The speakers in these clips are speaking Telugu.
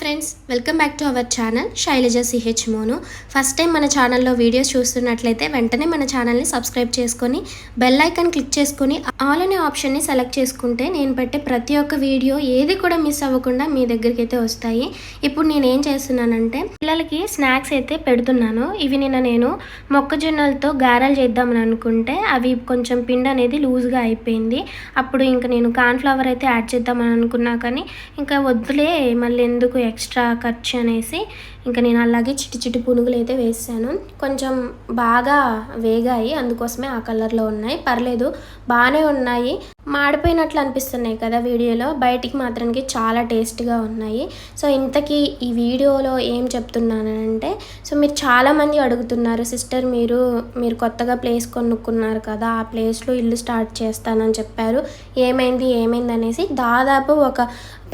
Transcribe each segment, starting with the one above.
Friends welcome back to our channel Sailaja CH Monu first time మన ఛానల్లో వీడియోస్ చూస్తున్నట్లయితే వెంటనే మన ఛానల్ని సబ్స్క్రైబ్ చేసుకొని బెల్ ఐకాన్ క్లిక్ చేసుకొని ఆల్ అనే ఆప్షన్ని సెలెక్ట్ చేసుకుంటే నేను పెట్టే ప్రతి ఒక్క వీడియో ఏది కూడా మిస్ అవ్వకుండా మీ దగ్గరికి అయితే వస్తాయి. ఇప్పుడు నేను ఏం చేస్తున్నానంటే పిల్లలకి స్నాక్స్ అయితే పెడుతున్నాను. ఇవి నిన్న నేను మొక్కజొన్నలతో గారెలు చేద్దామని అనుకుంటే అవి కొంచెం పిండి అనేది లూజ్గా అయిపోయింది. అప్పుడు ఇంకా నేను కార్న్ఫ్లవర్ అయితే యాడ్ చేద్దామని అనుకున్నా కానీ ఇంకా వద్దులే మళ్ళీ ఎందుకు ఎక్స్ట్రా ఖర్చు అనేసి ఇంకా నేను అలాగే చిటి చిటి పునుగులు అయితే వేసాను. కొంచెం బాగా వేగాయి అందుకోసమే ఆ కలర్లో ఉన్నాయి. పర్లేదు బాగానే ఉన్నాయి. మాడిపోయినట్లు అనిపిస్తున్నాయి కదా వీడియోలో. బయటికి మాత్రానికి చాలా టేస్ట్గా ఉన్నాయి. సో ఇంతకీ ఈ వీడియోలో ఏం చెప్తున్నానంటే సో మీరు చాలామంది అడుగుతున్నారు సిస్టర్ మీరు మీరు కొత్తగా ప్లేస్ కొనుక్కున్నారు కదా ఆ ప్లేస్లో ఇల్లు స్టార్ట్ చేస్తానని చెప్పారు. ఏమైంది ఏమైంది? అనేసి దాదాపు ఒక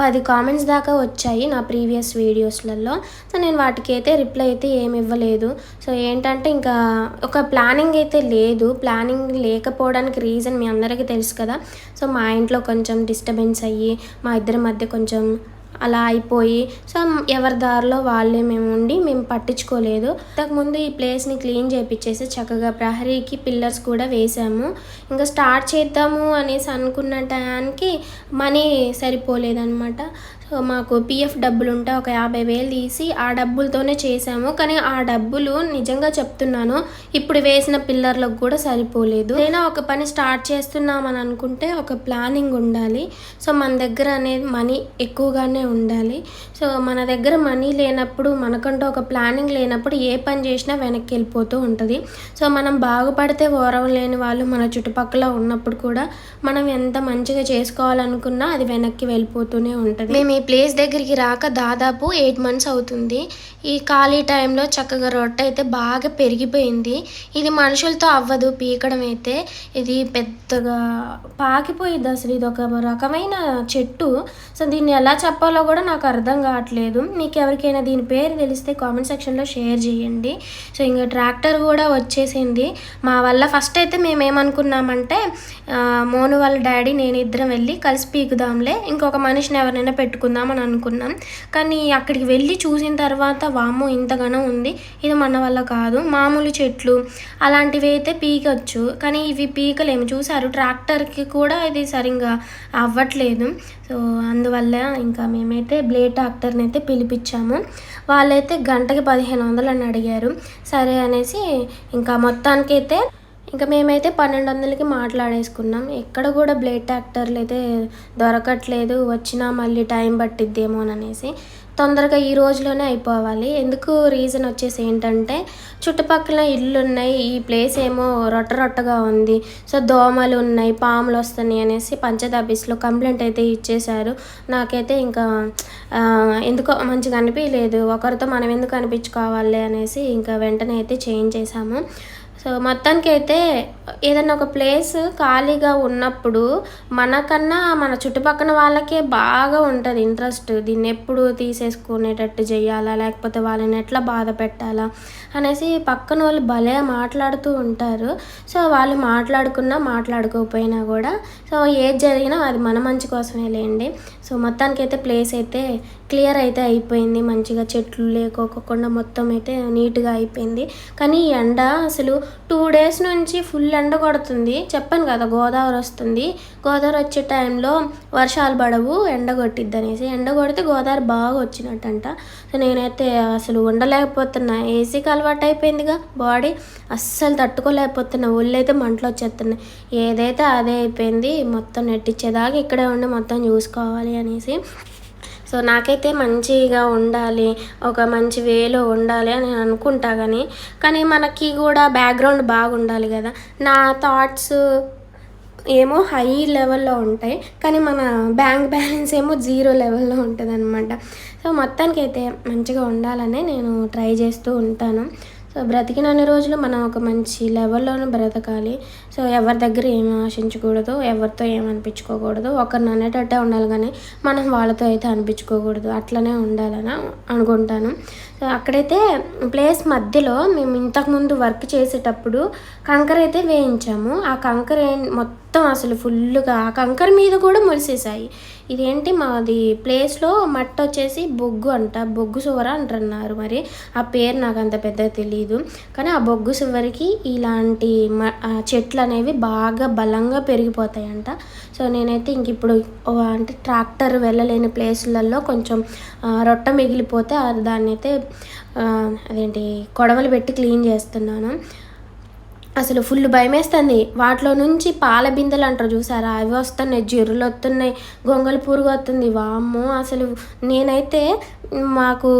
పది కామెంట్స్ దాకా వచ్చాయి నా ప్రీవియస్ వీడియోస్లలో. సో నేను వాటికి అయితే రిప్లై అయితే ఏమి ఇవ్వలేదు. సో ఏంటంటే ఇంకా ఒక ప్లానింగ్ అయితే లేదు. ప్లానింగ్ లేకపోవడానికి రీజన్ మీ అందరికీ తెలుసు కదా. సో మా ఇంట్లో కొంచెం డిస్టర్బెన్స్ అయ్యి మా ఇద్దరి మధ్య కొంచెం అలా అయిపోయి సో ఎవరి దారిలో వాళ్ళే మేము ఉండి మేము పట్టించుకోలేదు. ఇంతకుముందు ఈ ప్లేస్ని క్లీన్ చేయించేసి చక్కగా ప్రహరీకి పిల్లర్స్ కూడా వేసాము ఇంకా స్టార్ట్ చేద్దాము అనేసి అనుకున్న టయానికి మనీ సరిపోలేదన్నమాట. సో మాకు పిఎఫ్ డబ్బులు ఉంటే ఒక యాభై వేలు తీసి ఆ డబ్బులతోనే చేసాము కానీ ఆ డబ్బులు నిజంగా చెప్తున్నాను ఇప్పుడు వేసిన పిల్లర్లకు కూడా సరిపోలేదు. నేను ఒక పని స్టార్ట్ చేస్తున్నామని అనుకుంటే ఒక ప్లానింగ్ ఉండాలి. సో మన దగ్గర అనేది మనీ ఎక్కువగానే ఉండాలి. సో మన దగ్గర మనీ లేనప్పుడు మనకంటూ ఒక ప్లానింగ్ లేనప్పుడు ఏ పని చేసినా వెనక్కి వెళ్ళిపోతూ ఉంటుంది. సో మనం బాగుపడితే ఓరవం లేని వాళ్ళు మన చుట్టుపక్కల ఉన్నప్పుడు కూడా మనం ఎంత మంచిగా చేసుకోవాలనుకున్నా అది వెనక్కి వెళ్ళిపోతూనే ఉంటుంది. మేము ఈ ప్లేస్ దగ్గరికి రాక దాదాపు ఎయిట్ మంత్స్ అవుతుంది. ఈ ఖాళీ టైంలో చక్కగా రొట్టె అయితే బాగా పెరిగిపోయింది. ఇది మనుషులతో అవ్వదు పీకడం అయితే. ఇది పెద్దగా పాకిపోయింది అసలు. ఇది ఒక రకమైన చెట్టు. సో దీన్ని ఎలా చెప్పాలో కూడా నాకు అర్థం కావట్లేదు. మీకు ఎవరికైనా దీని పేరు తెలిస్తే కామెంట్ సెక్షన్లో షేర్ చేయండి. సో ఇంకా ట్రాక్టర్ కూడా వచ్చేసింది. మా వల్ల ఫస్ట్ అయితే మేము ఏమనుకున్నామంటే మోను వాళ్ళ డాడీ నేను ఇద్దరం వెళ్ళి కలిసి పీకుదాంలే. ఇంకొక మనిషిని ఎవరైనా పెట్టుకుందామని అనుకున్నాం. కానీ అక్కడికి వెళ్ళి చూసిన తర్వాత వాము ఇంతగానో ఉంది. ఇది మన వల్ల కాదు. మామూలు చెట్లు అలాంటివి అయితే పీకొచ్చు. కానీ ఇవి పీకలేము. చూసారు ట్రాక్టర్కి కూడా ఇది సరిగ్గా అవ్వట్లేదు. సో అందువల్ల ఇంకా మేమైతే బ్లేడ్ ట్రాక్టర్ని అయితే పిలిపించాము. వాళ్ళైతే గంటకి పదిహేను వందలు అని అడిగారు. సరే అనేసి ఇంకా మొత్తానికైతే ఇంకా మేమైతే పన్నెండు వందలకి మాట్లాడేసుకున్నాం. ఎక్కడ కూడా బ్లేడ్ ట్రాక్టర్లు అయితే దొరకట్లేదు. వచ్చినా మళ్ళీ టైం పట్టిద్దేమో అనేసి తొందరగా ఈ రోజులోనే అయిపోవాలి. ఎందుకు రీజన్ వచ్చేసి ఏంటంటే చుట్టుపక్కల ఇల్లు ఉన్నాయి ఈ ప్లేస్ ఏమో రొట్ట రొట్టగా ఉంది. సో దోమలు ఉన్నాయి పాములు వస్తున్నాయి అనేసి పంచాయత్ ఆఫీస్లో కంప్లైంట్ అయితే ఇచ్చేశారు. నాకైతే ఇంకా ఎందుకో మంచిగా అనిపించలేదు ఒకరితో మనం ఎందుకు అనిపించుకోవాలి అనేసి ఇంకా వెంటనే అయితే చేంజ్ చేసాము సో మొత్తానికి అయితే ఏదైనా ఒక ప్లేస్ ఖాళీగా ఉన్నప్పుడు మనకన్నా మన చుట్టుపక్కల వాళ్ళకే బాగా ఉంటుంది ఇంట్రెస్ట్ దీన్ని ఎప్పుడు తీసేసుకునేటట్టు చేయాలా? లేకపోతే వాళ్ళని ఎట్లా బాధ పెట్టాలా? అనేసి పక్కన వాళ్ళు భలే మాట్లాడుతూ ఉంటారు. సో వాళ్ళు మాట్లాడుకున్నా మాట్లాడుకోకపోయినా కూడా సో ఏది జరిగినా అది మన మంచి కోసమే లేండి. సో మొత్తానికి అయితే ప్లేస్ అయితే క్లియర్ అయితే అయిపోయింది. మంచిగా చెట్లు లేకోకుండా మొత్తం అయితే నీట్గా అయిపోయింది. కానీ ఈ ఎండ అసలు టూ డేస్ నుంచి ఫుల్ ఎండ కొడుతుంది. చెప్పాను కదా గోదావరి వస్తుంది. గోదావరి వచ్చే టైంలో వర్షాలు పడవు ఎండ కొట్టిద్ది అనేసి. ఎండ కొడితే గోదావరి బాగా వచ్చినట్టంట. సో నేనైతే అసలు ఉండలేకపోతున్నా. ఏసీకి అలవాటు అయిపోయిందిగా బాడీ. అస్సలు తట్టుకోలేకపోతున్నా. ఒళ్ళు అయితే మంటలు వచ్చేస్తున్నాయి. ఏదైతే అదే అయిపోయింది మొత్తం నెట్టించేదాకా ఇక్కడే ఉండి మొత్తం చూసుకోవాలి అనేసి. సో నాకైతే మంచిగా ఉండాలి ఒక మంచి వేలో ఉండాలి అని నేను అనుకుంటా కానీ కానీ మనకి కూడా బ్యాక్గ్రౌండ్ బాగుండాలి కదా. నా థాట్స్ ఏమో హై లెవెల్లో ఉంటాయి కానీ మన బ్యాంక్ బ్యాలెన్స్ ఏమో జీరో లెవెల్లో ఉంటుంది అనమాట సో మొత్తానికి అయితే మంచిగా ఉండాలని నేను ట్రై చేస్తూ ఉంటాను. సో బ్రతికినన్ని రోజులు మనం ఒక మంచి లెవెల్లోనే బ్రతకాలి. సో ఎవరి దగ్గర ఏం ఆశించకూడదు ఎవరితో ఏం అనిపించుకోకూడదు. ఒకరిని అనేటట్టే ఉండాలి కానీ మనం వాళ్ళతో అయితే అనిపించుకోకూడదు. అట్లనే ఉండాలని అనుకుంటాను. సో అక్కడైతే ప్లేస్ మధ్యలో మేము ఇంతకుముందు వర్క్ చేసేటప్పుడు కంకర అయితే వేయించాము. ఆ కంకర మొత్తం అసలు ఫుల్గా ఆ కంకర మీద కూడా మొలిసేసాయి. ఇదేంటి మాది ప్లేస్లో మట్టి వచ్చేసి బొగ్గు అంట బొగ్గు సువర అంటున్నారు మరి. ఆ పేరు నాకు అంత పెద్ద తెలియదు కానీ ఆ బొగ్గు సువరికి ఇలాంటి మ చెట్ల చెట్లు అనేవి బాగా బలంగా పెరిగిపోతాయంట. సో నేనైతే ఇంక ఇప్పుడు అంటే ట్రాక్టర్ వెళ్ళలేని ప్లేసులలో కొంచెం రొట్టె రొట్ట మిగిలిపోతే దాన్ని అయితే అదేంటి కొడవలు పెట్టి క్లీన్ చేస్తున్నాను. అసలు ఫుల్ భయమేస్తుంది. వాటిలో నుంచి పాల బిందెలు అంటారు చూసారా? అవి వస్తున్నాయి జిర్రులు వస్తున్నాయి గొంగళ పురుగు వస్తుంది. వామ్మో అసలు నేనైతే మాకు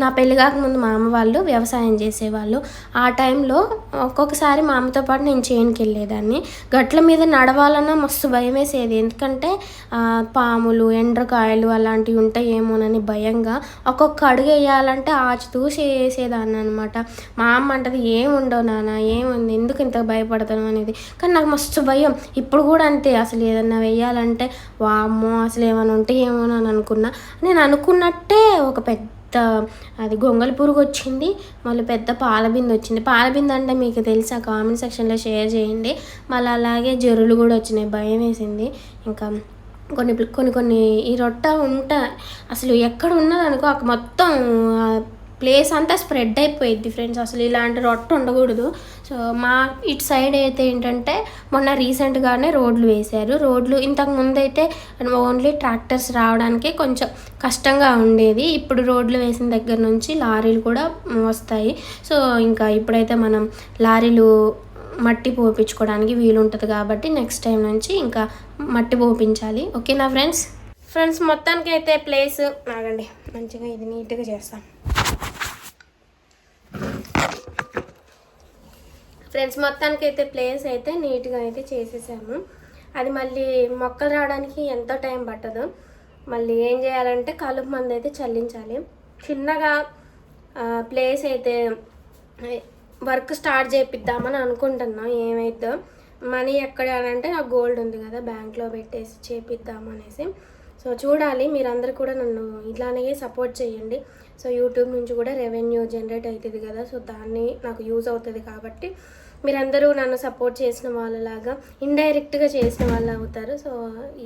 నా పెళ్ళి కాకముందు మా అమ్మ వాళ్ళు వ్యవసాయం చేసేవాళ్ళు. ఆ టైంలో ఒక్కొక్కసారి మా అమ్మతో పాటు నేను చేయనికి వెళ్ళేదాన్ని. గట్ల మీద నడవాలన్నా మస్తు భయం వేసేది. ఎందుకంటే పాములు ఎండ్రకాయలు అలాంటివి ఉంటాయేమోనని భయంగా ఒక్కొక్క అడుగు వేయాలంటే ఆచితూసి వేసేదాన్ని అనమాట మా అమ్మ అంటది ఏముండవు నాన్న ఏముంది ఎందుకు ఇంత భయపడతాను అనేది. కానీ నాకు మస్తు భయం. ఇప్పుడు కూడా అంతే. అసలు ఏదన్నా వేయాలంటే వామ్మో అసలు ఏమైనా ఉంటే ఏమోనని అనుకున్నా. నేను అనుకున్నట్టే ఒక పెద్ద అది గొంగళి పురుగు వచ్చింది మళ్ళీ పెద్ద పాలబింద వచ్చింది. పాలబింద అంటే మీకు తెలుసా కామెంట్ సెక్షన్లో షేర్ చేయండి. మళ్ళీ అలాగే జరులు కూడా వచ్చినాయి. భయం వేసింది. ఇంకా కొన్ని కొన్ని కొన్ని ఈ రొట్ట ఉంట అసలు ఎక్కడ ఉన్నదనుకో అక్కడ మొత్తం ప్లేస్ అంతా స్ప్రెడ్ అయిపోయింది ఫ్రెండ్స్ అసలు ఇలాంటి రొట్ట ఉండకూడదు. సో మా ఇటు సైడ్ అయితే ఏంటంటే మొన్న రీసెంట్గానే రోడ్లు వేశారు. రోడ్లు ఇంతకు ముందు అయితే ఓన్లీ ట్రాక్టర్స్ రావడానికి కొంచెం కష్టంగా ఉండేది. ఇప్పుడు రోడ్లు వేసిన దగ్గర నుంచి లారీలు కూడా వస్తాయి. సో ఇంకా ఇప్పుడైతే మనం లారీలు మట్టి పోపించుకోవడానికి వీలుంటుంది కాబట్టి నెక్స్ట్ టైం నుంచి ఇంకా మట్టి పోపించాలి. ఓకేనా ఫ్రెండ్స్ ఫ్రెండ్స్ మొత్తానికి అయితే ప్లేస్ ఆగండి. మంచిగా ఇది నీట్గా చేస్తాం. ఫ్రెండ్స్ మొత్తానికి అయితే ప్లేస్ అయితే నీట్గా అయితే చేసేసాము. అది మళ్ళీ మొక్కలు రావడానికి ఎంతో టైం పట్టదు. మళ్ళీ ఏం చేయాలంటే కలుపు మందు అయితే చల్లించాలి. చిన్నగా ప్లేస్ అయితే వర్క్ స్టార్ట్ చేపిద్దామని అనుకుంటున్నాం. ఏమైద్దో మనీ ఎక్కడ అంటే నాకు గోల్డ్ ఉంది కదా బ్యాంక్లో పెట్టేసి చేపిద్దాం అనేసి. సో చూడాలి. మీరందరూ కూడా నన్ను ఇట్లానే సపోర్ట్ చేయండి. సో యూట్యూబ్ నుంచి కూడా రెవెన్యూ జనరేట్ అవుతుంది కదా సో దాన్ని నాకు యూజ్ అవుతుంది కాబట్టి మీరందరూ నన్ను సపోర్ట్ చేసిన వాళ్ళలాగా ఇండైరెక్ట్గా చేసిన వాళ్ళు అవుతారు. సో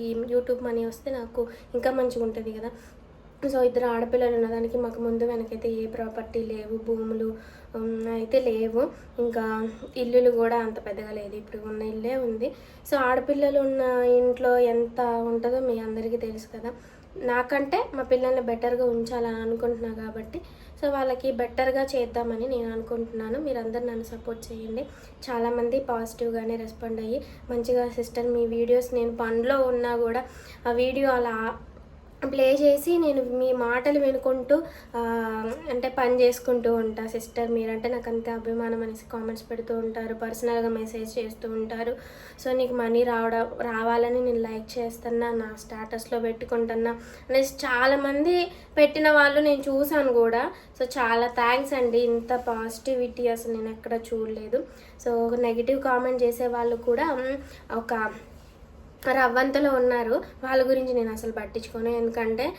ఈ యూట్యూబ్ మనీ వస్తే నాకు ఇంకా మంచిగా ఉంటుంది కదా. సో ఇద్దరు ఆడపిల్లలు ఉన్నదానికి మాకు ముందు వెనకైతే ఏ ప్రాపర్టీ లేవు భూములు అయితే లేవు. ఇంకా ఇల్లులు కూడా అంత పెద్దగా లేదు. ఇప్పుడు ఉన్న ఇల్లే ఉంది. సో ఆడపిల్లలు ఉన్న ఇంట్లో ఎంత ఉంటుందో మీ అందరికీ తెలుసు కదా. నాకంటే మా పిల్లల్ని బెటర్గా ఉంచాలని అనుకుంటున్నా కాబట్టి సో వాళ్ళకి బెటర్గా చేద్దామని నేను అనుకుంటున్నాను. మీరందరూ నన్ను సపోర్ట్ చేయండి. చాలామంది పాజిటివ్గానే రెస్పాండ్ అయ్యి మంచిగా సిస్టర్ మీ వీడియోస్ నేను పనిలో ఉన్నా కూడా ఆ వీడియో అలా ప్లే చేసి నేను మీ మాటలు వినుకుంటూ అంటే పని చేసుకుంటూ ఉంటా సిస్టర్. మీరంటే నాకు అంత అభిమానం అనేసి కామెంట్స్ పెడుతూ ఉంటారు పర్సనల్గా మెసేజ్ చేస్తూ ఉంటారు. సో నీకు మనీ రావడం రావాలని నేను లైక్ చేస్తున్నా నా స్టేటస్లో పెట్టుకుంటున్నా అనేసి చాలామంది పెట్టిన వాళ్ళు నేను చూశాను కూడా. సో చాలా థ్యాంక్స్ అండి. ఇంత పాజిటివిటీ అసలు నేను ఎక్కడ చూడలేదు. సో ఒక నెగిటివ్ కామెంట్ చేసే వాళ్ళు కూడా ఒక రవ్వంతలో ఉన్నారు. వాళ్ళ గురించి నేను అసలు పట్టించుకోను. ఎందుకంటే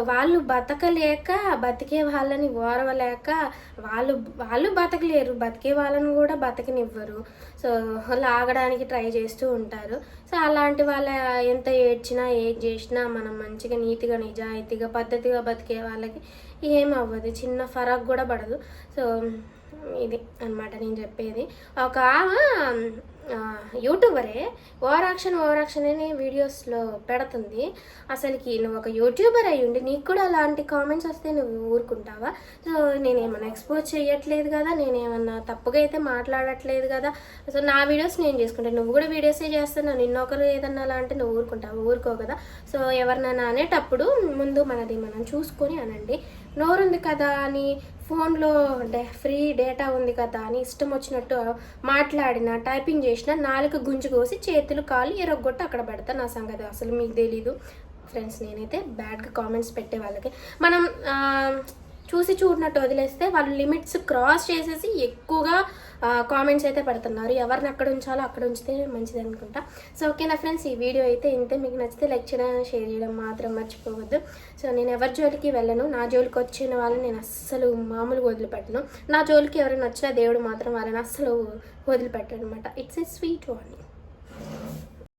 వాళ్ళు బతకలేక బతికే వాళ్ళని ఓరవలేక వాళ్ళు వాళ్ళు బతకలేరు. బతికే వాళ్ళని కూడా బతకనివ్వరు. సో లాగడానికి ట్రై చేస్తూ ఉంటారు. సో అలాంటి వాళ్ళ ఎంత ఏడ్చినా ఏం చేసినా మనం మంచిగా నీతిగా నిజాయితీగా పద్ధతిగా బతికే వాళ్ళకి ఏం అవ్వదు. చిన్న ఫరాక్ కూడా పడదు. సో ఇది అన్నమాట నేను చెప్పేది. ఒక ఆమె యూట్యూబరే ఓవర్ యాక్షన్ ఓవర్ యాక్షన్ అని వీడియోస్లో పెడుతుంది. అసలుకి నువ్వు ఒక యూట్యూబర్ అయ్యి ఉండి నీకు కూడా అలాంటి కామెంట్స్ వస్తే నువ్వు ఊరుకుంటావా? సో నేనేమన్నా ఎక్స్పోజ్ చేయట్లేదు కదా నేనేమన్నా తప్పుగా అయితే మాట్లాడట్లేదు కదా సో నా వీడియోస్ నేను చేసుకుంటాను నువ్వు కూడా వీడియోసే చేస్తున్నావు నిన్నొకరు ఏదన్నా అలా అంటే నువ్వు ఊరుకుంటావు? ఊరుకో కదా. సో ఎవరినైనా అనేటప్పుడు ముందు మనది మనం చూసుకొని అనండి. నోరుంది కదా అని ఫోన్లో డే ఫ్రీ డేటా ఉంది కదా అని ఇష్టం వచ్చినట్టు మాట్లాడిన టైపింగ్ చేసిన నాలుగు గుంజు కోసి చేతులు కాలు ఎరగొట్టి అక్కడ పెడతా నా సంగతి. అసలు మీకు తెలీదు. ఫ్రెండ్స్ నేనైతే బ్యాడ్గా కామెంట్స్ పెట్టే వాళ్ళకి. మనం చూసి చూడనట్టు వదిలేస్తే వాళ్ళు లిమిట్స్ క్రాస్ చేసేసి ఎక్కువగా కామెంట్స్ అయితే పెడుతున్నారు. ఎవరిని అక్కడ ఉంచాలో అక్కడ ఉంచితే మంచిది అనుకుంటా. సో ఓకేనా ఫ్రెండ్స్ ఈ వీడియో అయితే ఇంతే. మీకు నచ్చితే లైక్ చేయడం షేర్ చేయడం మాత్రం మర్చిపోవద్దు. సో నేను ఎవరి జోలికి వెళ్ళను? నా జోలికి వచ్చిన వాళ్ళని నేను అస్సలు మామూలుగా వదిలిపెట్టను. నా జోలికి ఎవరైనా వచ్చినా దేవుడు మాత్రం వాళ్ళని అస్సలు వదిలిపెట్టాడు అనమాట ఇట్స్ ఏ స్వీట్ వార్నింగ్